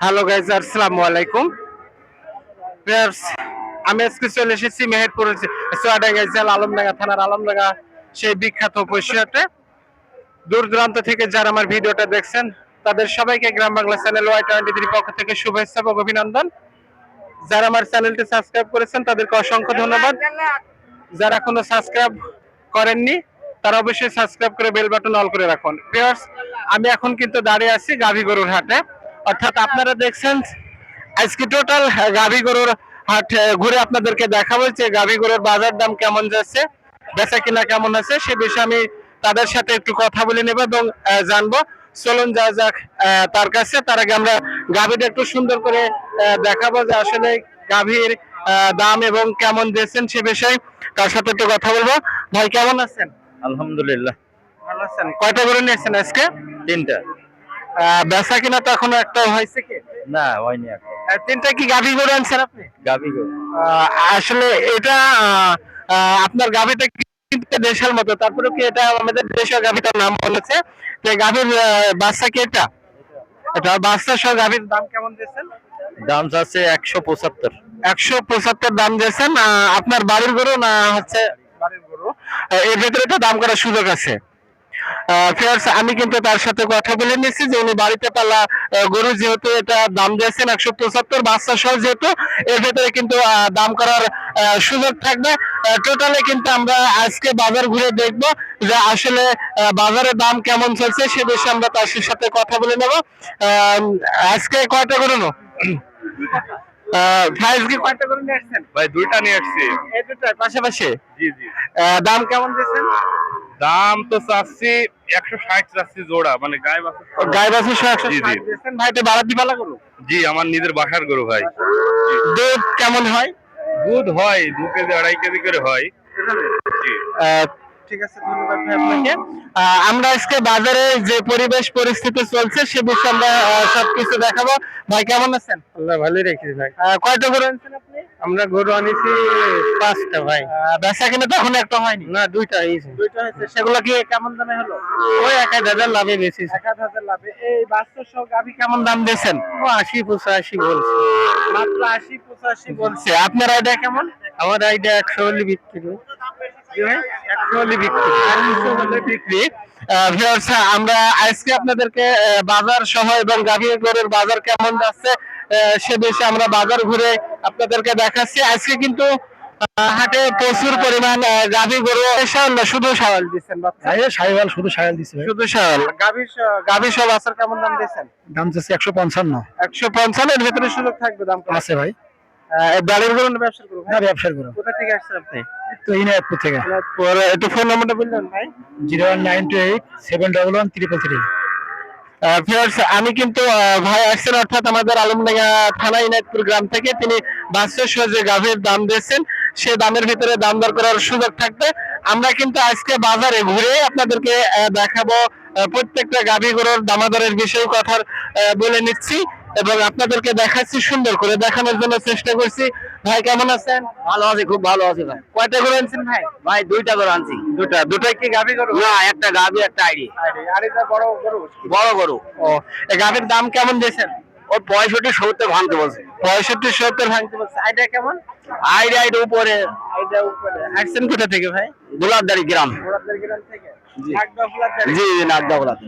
Hello guys আসসালামু আলাইকুম। আমি আজকে চলে এসেছি মেহেরপুর সোয়াডাঙ্গা জেলা আলমডাঙ্গা থানার আলমডাঙ্গা সেই বিখ্যাত পশুহাটে দূর দূরান্ত থেকে যারা আমার ভিডিওটা দেখছেন, তাদের সবাইকে Gram Bangla channel Y twenty three পক্ষ থেকে শুভেচ্ছা এবং অভিনন্দন। যারা আমার চ্যানেলটি সাবস্ক্রাইব করেছেন, তাদেরকে অসংখ্য ধন্যবাদ। যারা এখনও সাবস্ক্রাইব করেননি তারা অবশ্যই সাবস্ক্রাইব করে বেল বাটন অল করে রাখুন। ভিউয়ার্স আমি এখন কিন্তু দাঁড়িয়ে আছি গাভী গরুর হাটে। অর্থাৎ আপনারা দেখছেন, আজকে টোটাল গাভী গরুর হাট ঘুরে আপনাদেরকে দেখাবো যে গাভী গরুর বাজার দাম কেমন যাচ্ছে, বেচা কিনা কেমন আছে, সে বিষয়ে আমি তাদের সাথে একটু কথা বলে নেব এবং জানব। চলুন, যা যাক তার কাছে। তার আগে আমরা গাভীটা একটু সুন্দর করে দেখাবো যে আসলে গাভীর দাম এবং কেমন দিয়েছেন সে বিষয়ে। তার সাথে একটু কথা বলব। ভাই, কেমন আছেন? আলহামদুলিল্লাহ। ভালো আছেন? কয়টা করে নিয়েছেন আজকে? তিনটা। বেচা কিনা তো এখনও একটা হয়েছে কি? না হয়নি এখন। তিনটা কি গাভী গরু আনছেন আপনি? গাভি গো আহ, আসলে এটা আপনার গাভীটা দেশের মতো তারপরে কি এটা আমাদের দেশের গাভীটার নাম বলেছে এই গাভীর বাচ্চা কি এটা? এটা বাচ্চা সহ গাভীর দাম কেমন দিয়েছেন? দাম চাচ্ছে একশো পঁচাত্তর। একশো পঁচাত্তর দাম দিয়েছেন। আপনার বাড়ির গরু না হচ্ছে গরু এর ভেতরে তো দাম করার সুযোগ আছে। আহ, আমি কিন্তু তার সাথে কথা বলে নিয়েছি যে উনি বাড়িতে পালা গরু যেহেতু এটা দাম দিয়েছেন একশো পঁচাত্তর বাচ্চা সহ যেহেতু এর ভেতরে কিন্তু দাম করার সুযোগ থাকবে। টোটালে কিন্তু আমরা আজকে বাজার ঘুরে দেখব যে আসলে আহ, বাজারের দাম কেমন চলছে সে বিষয়ে আমরা তার সাথে কথা বলে নেব। আজকে কয়টা গরু আজকে কয়টা গরু নিয়ে আসছেন? ভাই দুইটা নিয়ে আসছি। এই দুটার পাশাপাশি? জি জি। দাম কেমন দিয়েছেন দাম তো চাচ্ছি একশো ষাট চাচ্ছি জোড়া মানে গায়ে একশো জি, জি। ভাই তো বাড়াতি পালা গরু? জি আমার নিজের বাসার গরু ভাই। দুধ কেমন হয়? দুধ হয় দু কেজি আড়াই কেজি করে হয়। জি ঠিক আছে ধন্যবাদ ভাই আপনাকে। আমরা আজকে বাজারে যে পরিবেশ পরিস্থিতি চলছে সে বিষয়ে আমরা সবকিছু দেখাবো। ভাই কেমন আছেন? আল্লাহ ভালোই রেখেছি ভাই। কয়টা গরু আনছেন আপনি? আমরা গরু আনিছি পাঁচটা ভাই। বেচা কিনা তো এখন একটা হয়নি? না দুইটা হয়েছে। দুইটা হয়েছে সেগুলো কি কেমন দামে হলো? ওই এক হাজার লাভে বেশি এক হাজার লাভে। এই বাস্তব সহ গাভি কেমন দাম দিয়েছেন? ও আশি পঁচাশি বলছে। মাত্র আশি পঁচাশি বলছে। আপনার আইডিয়া কেমন? আমার আইডিয়া একশো হলে বিক্রি। একশো হলে বিক্রি। আড়াইশো হলে বিক্রি আমরা আজকে আপনাদেরকে বাজার সহ এবং গাভীর গরুর বাজার কেমন যাচ্ছে সে বিষয়ে আমরা বাজার ঘুরে আপনাদেরকে দেখাচ্ছি। আজকে কিন্তু হাটে প্রচুর পরিমাণ গাভী গরু শুধু সাওয়াল দিচ্ছেন সাইওয়াল শুধু সায়াল দিছে শুধু সাওয়াল গাভী গাভী বাচ্চার কেমন দাম দিচ্ছেন দাম চাচ্ছে একশো পঞ্চান্ন। একশো পঞ্চান্নের ভিতরে সুযোগ থাকবে দাম। আছে ভাই। বাড়ির গরু না ব্যবসার না ব্যবসার গরু কোথা থেকে আসছেন আপনি? তো ইনায়তপুর থেকে। পরে একটু ফোন নাম্বারটা বললেন ভাই। Zero one nine two eight seven double one three আমি কিন্তু ভাই আসছেন অর্থাৎ আমাদের আলমডাঙ্গা থানা ইনায়তপুর গ্রাম থেকে। তিনি বাচ্চা সহ যে গাভীর দাম দিয়েছেন। সে দামের ভিতরে দাম দর করার সুযোগ থাকবে। আমরা কিন্তু আজকে বাজারে ঘুরে আপনাদেরকে দেখাবো প্রত্যেকটা গাভী গরুর দামাদরের বিষয়ে কথা বলে নিচ্ছি। এবং আপনাদেরকে দেখাচ্ছি সুন্দর করে দেখানোর জন্য চেষ্টা করছি। ভাই কেমন আছেন? ভালো আছে খুব ভালো আছে ভাই। কয়টা করে আনছেন ভাই? ভাই দুইটা করে আনছি। দুটা দুটাই কি গাভী গরু? না একটা গাভি একটা আইডি। আর বড় গরু? বড় গরু। ও এই গাভীর দাম কেমন দিয়েছেন? ও পঁয়ষট্টি সত্তর ভাঙতে বলছে। পঁয়ষট্টি সত্তর ভাঙতে বলছে। আইডিয়া কেমন? আইডি আইডি উপরে। আইডিয়া উপরে। আসছেন কোথা থেকে ভাই? গোলাপদারি গ্রাম। মোরাদদের গ্রাম থেকে? জি। জি জি নাগদা গোলাপ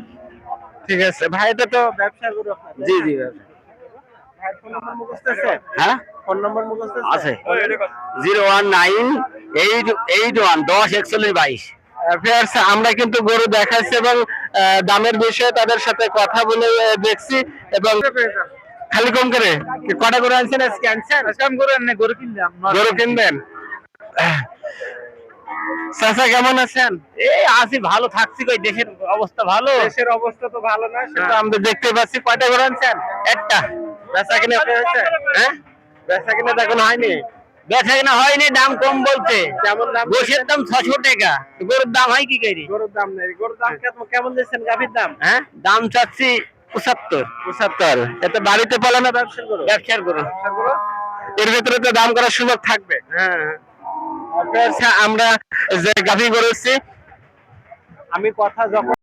ঠিক আছে। ভাই এটা তো ব্যবসা গরু আপনাদের। জি জি ভাই ফোন নম্বর মুখস্থ আছে হ্যাঁ? ফোন নম্বর মুখস্থ আছে? Zero one nine eight eight one দশ একচল্লিশ বাইশ। ভিউয়ার্স আমরা কিন্তু গরু দেখাচ্ছি এবং দামের বিষয়ে তাদের সাথে কথা বলে দেখছি এবং খালি কম করে কটা গরু আনছেন আজকে? গরু কিনলাম গরু কিনবেন? চাচা কেমন আছেন? এই আসি ভালো থাকছি কই দেশের অবস্থা ভালো? দেশের অবস্থা তো ভালো না সেটা আমরা দেখতে পাচ্ছি। কয়টা গরু আনছেন? একটা। বেচা কিনে হয়েছে? হ্যাঁ? বেচা কিনে তো এখন হয়নি। বেচা কিনা হয়নি দাম কম কেমন দাম গোশের দাম ছশো টাকা। গরুর দাম হয় কি করি গরুর দাম নেই। গরুর দাম কেমন দিচ্ছেন? গাভীর দাম? হ্যাঁ? দাম চাচ্ছি পঁচাত্তর। পঁচাত্তর। এতে বাড়িতে পালানো ব্যবসার গরু? ব্যবসার গরু। ব্যবসার গরু? এর ভিতরে তো দাম করার সুযোগ থাকবে। হ্যাঁ। আমরা যে গাভী গরুছি আমি কথা যখন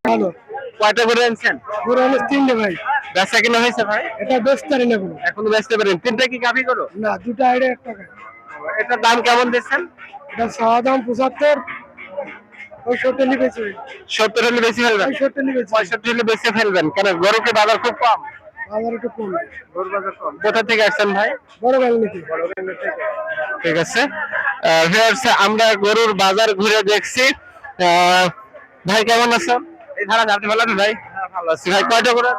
কয়টা করে আনছেন? পুরো হলো তিনটে ভাই। বেচা কিনা হয়েছে ভাই? এটা বেচতে পারি না কোনো এখনও বেচতে পারেন। তিনটা কি গাভি করো না দুটো আইডিয়া এক টাকা। এটার দাম কেমন দিচ্ছেন? এটা সাদা দাম পঁচাত্তর সত্তর হলে বেশি ফেলবেন? পঁয়ষট্টি হলে বেশি ফেলবেন। কেন গরুকে বাজার খুব কম? একটু কোথা থেকে আসছেন ভাই? ঠিক আছে। আমরা গরুর বাজার ঘুরে দেখছি। ভাই কেমন আছো? এই ধারা আপনি ভালো আছেন ভাই। ভালো আছি। ভাই কয়টা করে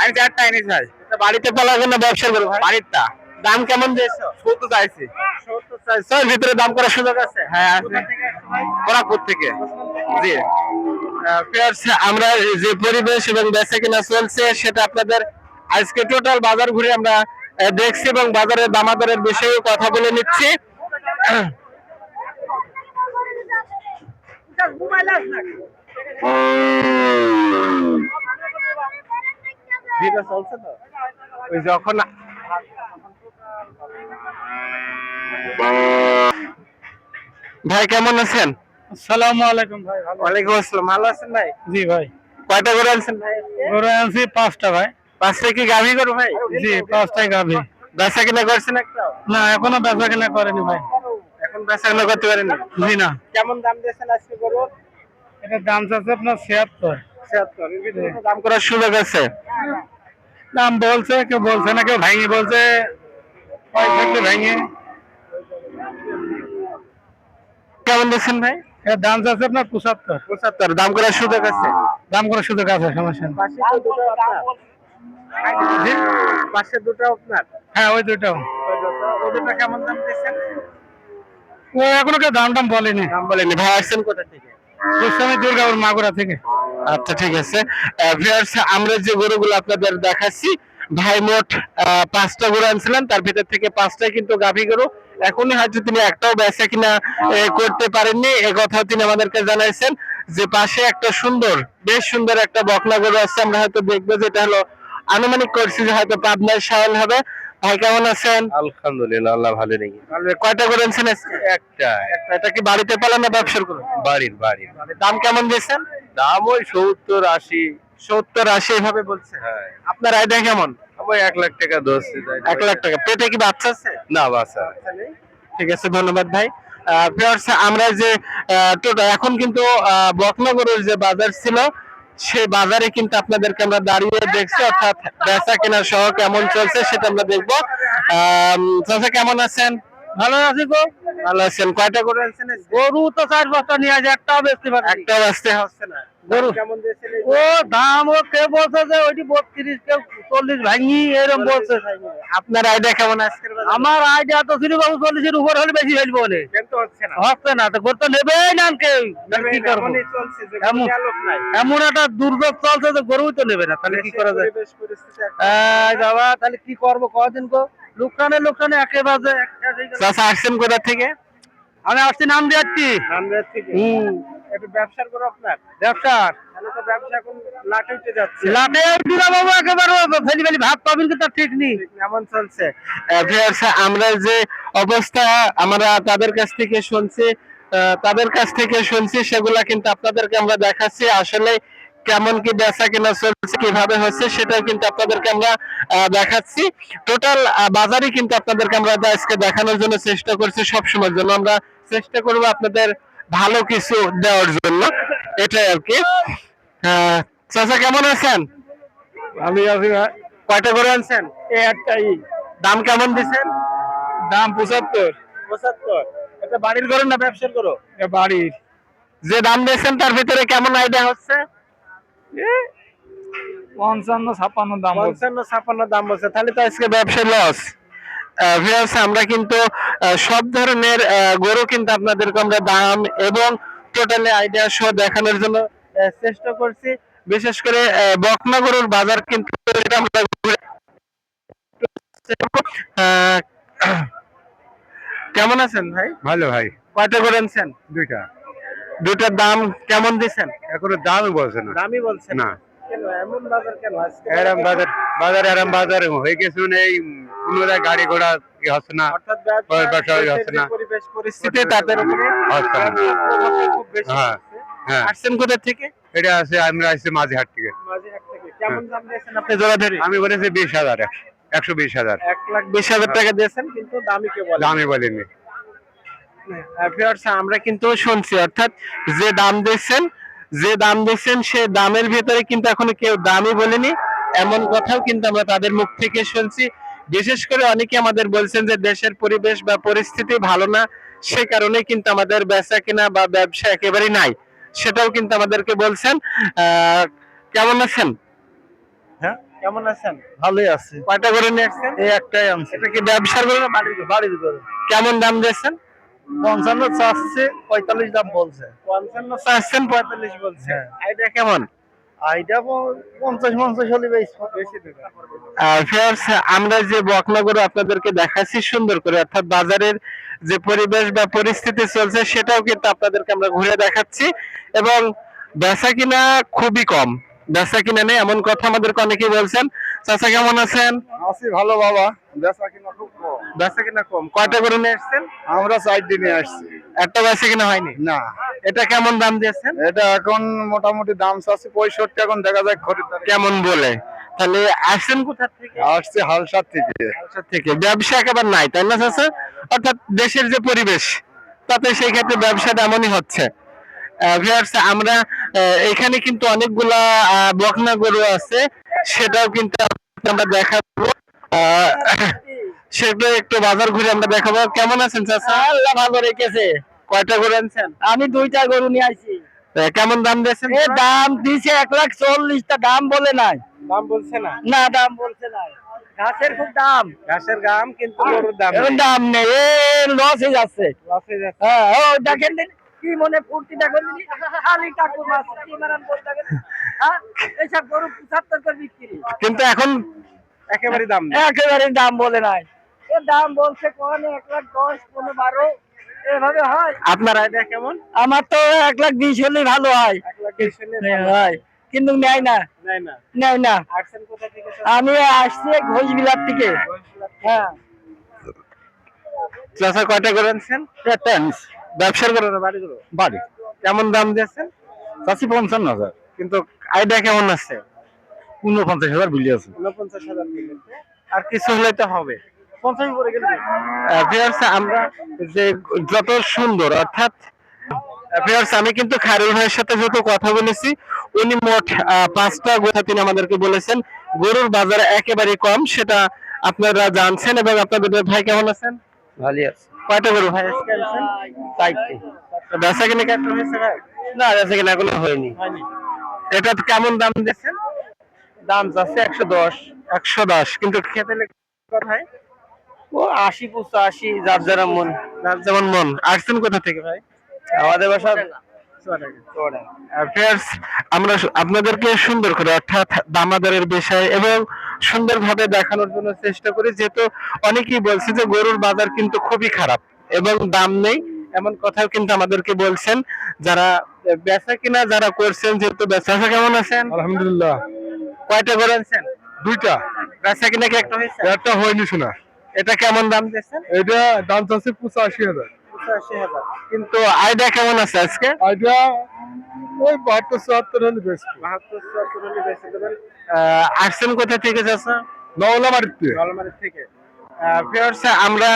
আমি চারটা এনেছি ভাই। বাড়িতে পালাবেন না ব্যবসা করব বাড়িরটা। দাম কেমন দিয়েছ? সত্তর চাইছি। সত্তর চাইছো? ভিতরে দাম করার সুযোগ আছে? হ্যাঁ আছে। থেকে জি। আমরা যে পরিবেশ এবং বেচা কিনা চলছে সেটা আপনাদের আজকে টোটাল বাজার ঘুরে আমরা দেখছি এবং বাজারের দামাদরের বিষয়ে কথা বলে নিচ্ছি। চলছে তো? ওই যখন ভাই কেমন আছেন? আসসালামু আলাইকুম ভাই ওয়ালাইকুম আসসালাম। ভালো আছেন ভাই? জি ভাই। কয়টা করে আনছেন ভাই গরু আনছি পাঁচটা ভাই। পাঁচটা কি গাভি করো ভাই? জি পাঁচটাই গাভি। বেচা কিনা করছেন একটা না এখনও বেচা কেনা করেনি ভাই। এখন বেচা করতে পারেন জি না। কেমন দাম দিয়েছেন আজকে গরুর? এটার দাম চাচ্ছে আপনার ছিয়াত্তর। ছিয়াত্তর। এর ভিতরে তো দাম করার সুযোগ আছে। দাম বলছে কেউ বলছে না কেউ ভাঙি বলছে। পঁয়ষট্টি ভাঙে কেমন দিচ্ছেন ভাই? এর দাম চাচ্ছে আপনার পঁচাত্তর। পঁচাত্তর। দাম করার সুযোগ আছে? দাম করে সুযোগ আছে সমস্যা পাশে দুটো আপনার। হ্যাঁ ওই দুটো। ও দুটো। কেমন দাম দিচ্ছেন এখনও কেউ দাম টাম বলেনি। দাম বলেনি। ভাই আসছেন কোথা থেকে? গোস্বামী দুর্গাপুর মাগুরা থেকে। আচ্ছা ঠিক আছে। viewers, আমরা যে গরুগুলো আপনাদের দেখাচ্ছি ভাই মোট পাঁচটা গরু আনছিলেন তার ভিতর থেকে পাঁচটাই কিন্তু গাভী গরু। এখনই হয়তো তিনি একটাও বেচা কিনা করতে পারেননি। এ কথাও তিনি আমাদেরকে জানাইছেন যে পাশে একটা সুন্দর বেশ সুন্দর একটা বকনা গরু আছে। আমরা হয়তো দেখব যেটা হলো আনুমানিক করছি যে হয়তো পাবনার সায়াল হবে। ভাই কেমন আছেন? আলহামদুলিল্লাহ আল্লাহ ভালো নাকি কয়টা করে আনছেন আজকে? একটা। একটা এটা কি বাড়িতে পালান না করুন বাড়ির বাড়ির। দাম কেমন দিয়েছেন? দাম ওই সত্তর আশি। সত্তর আশি এভাবে বলছে। হ্যাঁ। আপনার আইডিয়া কেমন? আমার এক লাখ টাকা ধরছি এক লাখ টাকা। পেটে কি বাচ্চা আছে? না বাসা ঠিক আছে ধন্যবাদ ভাই। আমরা যে এখন কিন্তু বকনগরের যে বাজার ছিল সেই বাজারে কিন্তু আপনাদেরকে আমরা দাঁড়িয়ে দেখছি, অর্থাৎ বেচা কেনা সহ কেমন চলছে সেটা আমরা দেখব। আহ কেমন আছেন? ভালো আছি গো ভালো আছেন? কয়টা গরু তো চার বস্তা নিয়ে একটাও পারি একটাও আসতে হচ্ছে না। গরু। কেমন দিয়েছেন এই ও দাম ও কে বলছে যে ওইটি বত্রিশ কে চল্লিশ ভাঙি এরকম বলছে। আপনার আইডিয়া কেমন আজকের আমার আইডিয়া তো ছিল বাবু চল্লিশের উপর হলে বেশি ফেলব হচ্ছে না? তো গরু তো নেবেই না কেউ। কি করব? এমন- একটা দুর্যোগ চলছে যে গরুই তো নেবে না তাহলে কি করা যায়? বাবা তাহলে কি করব কদিন কো লোকসানে লোকসানে একেবারে চাচা আসছেন কোথা থেকে? আমি আসছি নাম নান্দার থেকে? হম। একটু ব্যবসার করো আপনার? ব্যবসার তাহলে তো ব্যবসা এখন লাটে যাচ্ছে। লাটে দিলা বাবু একেবারে ফেলি ফেলি ভাত পাবেন কি ঠিক নেই। কেমন চলছে। আমরা যে অবস্থা আমরা তাদের কাছ থেকে শুনছি তাদের কাছ থেকে শুনছি সেগুলা কিন্তু আপনাদেরকে আমরা দেখাচ্ছি। আসলে কেমন কি বেচা কিনা চলছে কীভাবে হচ্ছে সেটাও কিন্তু আপনাদেরকে আমরা দেখাচ্ছি। টোটাল বাজারই কিন্তু আপনাদেরকে আমরা আজকে দেখানোর জন্য চেষ্টা করছি সব সময়ের জন্য। আমরা চেষ্টা করব আপনাদের ভালো কিছু দেওয়ার জন্য। এটাই আর কি। চাচা কেমন আছেন? আমি আছি কয়টা করে আনছেন? একটাই। দাম কেমন দিচ্ছেন? দাম পঁচাত্তর। পঁচাত্তর। এটা বাড়ির করো না ব্যবসার করো বাড়ির। যে দাম দিয়েছেন তার ভিতরে কেমন আইডিয়া হচ্ছে? পঞ্চান্ন ছাপ্পান্ন দাম পঞ্চান্ন ছাপ্পান্ন দাম বলছে। তাহলে তো আজকে ব্যবসায় লস ভিউয়ার্স আমরা কিন্তু সব ধরনের গরু কিন্তু আপনাদেরকে আমরা দাম এবং টোটালি আইডিয়া সহ দেখানোর জন্য চেষ্টা করছি। বিশেষ করে বকনা গরুর বাজার কিন্তু এটা আমরা কেমন আছেন ভাই? ভালো ভাই। কয়টা করে আনছেন? দুইটা। দুটার দাম কেমন দিচ্ছেন? এখনও দামই বলছে না। দামই বলছেন না। এমন বাজার কেন? এরম বাজার বাজার এরম বাজার। হয়ে গেছে মানে এই গাড়ি ঘোড়া হচ্ছে না। হচ্ছে। পরিবেশ পরিস্থিতি তাদের উপরে হ্যাঁ। হ্যাঁ। আসছেন কোথা থেকে? এটা আছে আমরা আসছি মাঝিহাট থেকে। মাঝিরহাট থেকে। কেমন দাম দিয়েছেন আপনি জোড়া ধরে আমি বলেছি বিশ হাজার একশো বিশ হাজার। এক লাখ বিশ হাজার টাকা দিয়েছেন কিন্তু দামি কে বলে দামি বলিনি। আমরা কিন্তু শুনছি অর্থাৎ যে দাম দিচ্ছেন যে দাম দিচ্ছেন সে দামের ভেতরে কিন্তু এখনও কেউ দামই বলেনি। এমন কথাও কিন্তু আমরা তাদের মুখ থেকে শুনছি। বিশেষ করে অনেকে আমাদের বলছেন যে দেশের পরিবেশ বা পরিস্থিতি ভালো না সে কারণে কিন্তু আমাদের বেচা কেনা বা ব্যবসা একেবারেই নাই। সেটাও কিন্তু আমাদেরকে বলছেন। কেমন আছেন? হ্যাঁ? কেমন আছেন? ভালোই আছে। কয়টা করে নিয়ে আসছেন? এই একটাই আনছে। এটা কি ব্যবসার করে না বাড়ির বাড়ির করে কেমন দাম দিয়েছেন? পঞ্চান্ন চাচ্ছে পঁয়তাল্লিশ দাম বলছে। পঞ্চান্ন চাচ্ছেন পঁয়তাল্লিশ বলছে। হ্যাঁ। কেমন? আইটা পঞ্চাশ পঞ্চাশ হলে বেশ। আমরা যে বকনাগর আপনাদেরকে দেখাচ্ছি সুন্দর করে অর্থাৎ বাজারের যে পরিবেশ বা পরিস্থিতি চলছে সেটাও কিন্তু আপনাদেরকে আমরা ঘুরে দেখাচ্ছি। এবং বেচা কিনা খুবই কম। বেচা কিনা নেই এমন কথা আমাদেরকে অনেকেই বলছেন চাচা কেমন আছেন? আছি ভালো বাবা। বেচা কিনা খুব কম। বেচা কিনা কম। কয়টা করে নিয়ে এসছেন আমরা চার দিনে আসছি। একটা বেচা কিনা হয়নি? না। এটা কেমন দাম দিয়েছেন? এটা এখন মোটামুটি দাম চাচ্ছে পঁয়ষট্টি এখন দেখা যায় খরিদ্দার। কেমন বলে? তাহলে আসছেন কোথা থেকে? আসছে হালসার থেকে। ব্যবসা থেকে। ব্যবসা একেবারে নাই তাই না চাচা? অর্থাৎ দেশের যে পরিবেশ তাতে সেই ক্ষেত্রে ব্যবসাটা এমনই হচ্ছে। আমরা এখানে কিন্তু অনেকগুলা বকনা গরু আছে। সেটাও কিন্তু আমরা দেখাবো। সেটা একটু বাজার ঘুরে আমরা দেখাবো। কেমন আছেন চাচা? আল্লাহ ভালো রেখেছে। কয়টা গরু আনছেন আমি দুইটা গরু নিয়ে আহ, কেমন দাম দিয়েছেন? দাম দিছে এক লাখ চল্লিশটা দাম বলে নাই। দাম বলছে না। না দাম বলছে নাই। ঘাসের খুব দাম। ঘাসের দাম কিন্তু গরুর দাম দাম নেই। লস হয়ে যাচ্ছে। লস হয়ে যাচ্ছে। হ্যাঁ ও দেখেন কি মনে খালি কাকুর মাছ কি মারান বল দেখেন হ্যাঁ? এইসব গরু পঁচাত্তর করে বিক্রি। কিন্তু এখন একেবারে দাম নেই। একেবারে দাম বলে নাই। এ দাম বলছে কোন এক লাখ দশ পনেরো বারো। এভাবে হয়? আপনার আইডিয়া কেমন? আমার তো এক লাখ বিশ হলে ভালো হয়। এক লাখ বিশ হলে হয় কিন্তু নেয় না। নেয় না? আমি আসছি ঘোষ বিলার থেকে। হ্যাঁ। চাষা কয়টা করে আনছেন? ব্যবসার করে না বাড়ি। করে বাড়ি কেমন দাম দিয়েছেন? চাষি পঞ্চান্ন হাজার। কিন্তু আইডিয়া কেমন আছে? উনপঞ্চাশ হাজার বিলি আছে। উনপঞ্চাশ হাজার আর কিছু হলে তো হবে। পঞ্চাশ করে গেলে আমরা যে যত সুন্দর অর্থাৎ আমি কিন্তু খায়রুল ভাইয়ের সাথে যত কথা বলেছি উনি মোট পাঁচটা গোথা তিনি আমাদেরকে বলেছেন। গরুর বাজার একেবারে কম সেটা আপনারা জানছেন। এবং আপনাদের ভাই কেমন আছেন? ভালো আছে কয়টা গরু? ভাই আজকে আনছেন চারটে। বেচা কিনে কেমন হয়েছে? ভাই না বেচা কিনা এখনও হয়নি। এটা কেমন দাম দিচ্ছেন দাম চাচ্ছে একশো দশ। একশো দশ। কিন্তু খেতে ও আশি পঁচাশি যার যারা মন। যার যেমন মন। আসছেন কোথা থেকে ভাই? আমাদের বাসা আমরা আপনাদেরকে সুন্দর করে অর্থাৎ দামাদারের বিষয় এবং সুন্দরভাবে দেখানোর জন্য চেষ্টা করি। যেহেতু অনেকেই বলছে যে গরুর বাজার কিন্তু খুবই খারাপ এবং দাম নেই। এমন কথাও কিন্তু আমাদেরকে বলছেন। যারা বেচা কিনা যারা করছেন যেহেতু বেচা কেমন আছেন? আলহামদুলিল্লাহ। কয়টা গরু আনছেন? দুইটা। বেচা কিনা কি একটা হয়েছে? একটা হয়নি শোনা। এটা কেমন দাম দিয়েছেন? এটা দাম চাচ্ছে পঁচাশি হাজার পঁচাশি হাজার। কিন্তু আইডিয়া কেমন আছে আজকে? এটা ওই বাহাত্তর চুয়াত্তর হলে বেশ। বাহাত্তর চুয়াত্তর হলে দেবেন আসছেন কোথা থেকে চাচা? নওলা বাড়িতে নলমারি থেকে। আমরা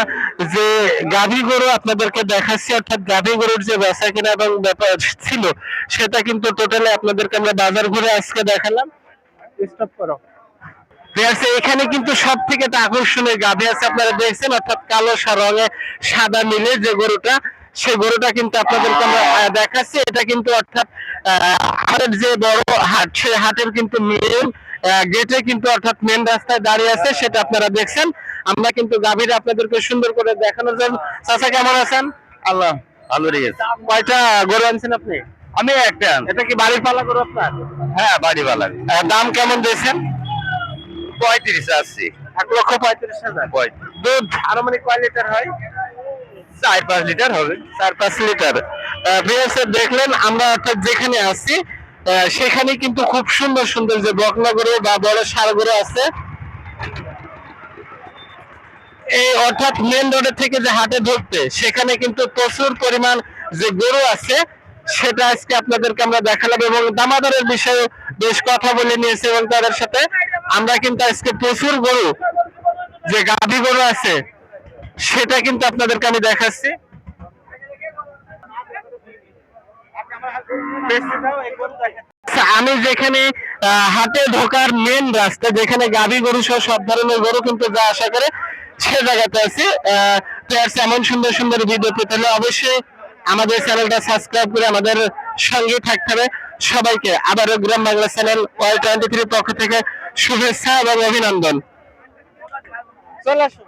যে গাভী গরু আপনাদেরকে দেখাচ্ছি অর্থাৎ গাভী গরুর যে বেচা কিনা এবং ব্যাপার ছিল সেটা কিন্তু টোটালি আপনাদেরকে আমরা বাজার ঘুরে আজকে দেখালাম। স্টপ করো। এখানে কিন্তু সব থেকে আকর্ষণীয় গাভী আছে আপনারা দেখছেন অর্থাৎ কালো সা- রঙে সাদা মিলে যে গরুটা সেই গরুটা কিন্তু আপনাদেরকে আমরা দেখাচ্ছি। এটা কিন্তু অর্থাৎ আমাদের যে বড় হাট সেই হাটের কিন্তু মেন গেটে কিন্তু অর্থাৎ মেন রাস্তায় দাঁড়িয়ে আছে সেটা আপনারা দেখছেন। আমরা কিন্তু গাভীরা আপনাদেরকে সুন্দর করে দেখানোর জন্য চাচা কেমন আছেন? আল্লাহ ভালো রেখেছে কয়টা গরু আনছেন আপনি? আমি একটা। এটা কি বাড়ির পালা গরু আপনার? হ্যাঁ বাড়িওয়ালা আহ, দাম কেমন দিয়েছেন? পঁয়ত্রিশ আসছি এক লক্ষ পঁয়ত্রিশ হাজার। দুধ আনুমানিক কয় লিটার হয়? চার পাঁচ লিটার হবে। চার পাঁচ লিটার। দেখলেন আমরা অর্থাৎ যেখানে আছি সেখানে কিন্তু খুব সুন্দর সুন্দর যে বা বড় ষাড় গরু আছে এই অর্থাৎ মেন রোডের থেকে যে হাটে ঢুকতে সেখানে কিন্তু প্রচুর পরিমাণ যে গরু আছে সেটা আজকে আপনাদেরকে আমরা দেখালাম এবং দামাদারের বিষয়ে বেশ কথা বলে নিয়েছি এবং তাদের সাথে আমরা কিন্তু আজকে প্রচুর গরু যে গাভী গরু আছে সেটা কিন্তু আপনাদেরকে আমি দেখাচ্ছি। আচ্ছা, আমি যেখানে হাটে ঢোকার মেন রাস্তা যেখানে গাভী গরু সহ সব ধরনের গরু কিন্তু যা আশা করে সে জায়গাতে আছি। এমন সুন্দর সুন্দর ভিডিও পেতে হলে অবশ্যই আমাদের চ্যানেলটা সাবস্ক্রাইব করে আমাদের সঙ্গে থাকতে হবে। সবাইকে আবারও Gram Bangla channel Y twenty থ্রির পক্ষ থেকে শুভেচ্ছা এবং অভিনন্দন। চলে আসুন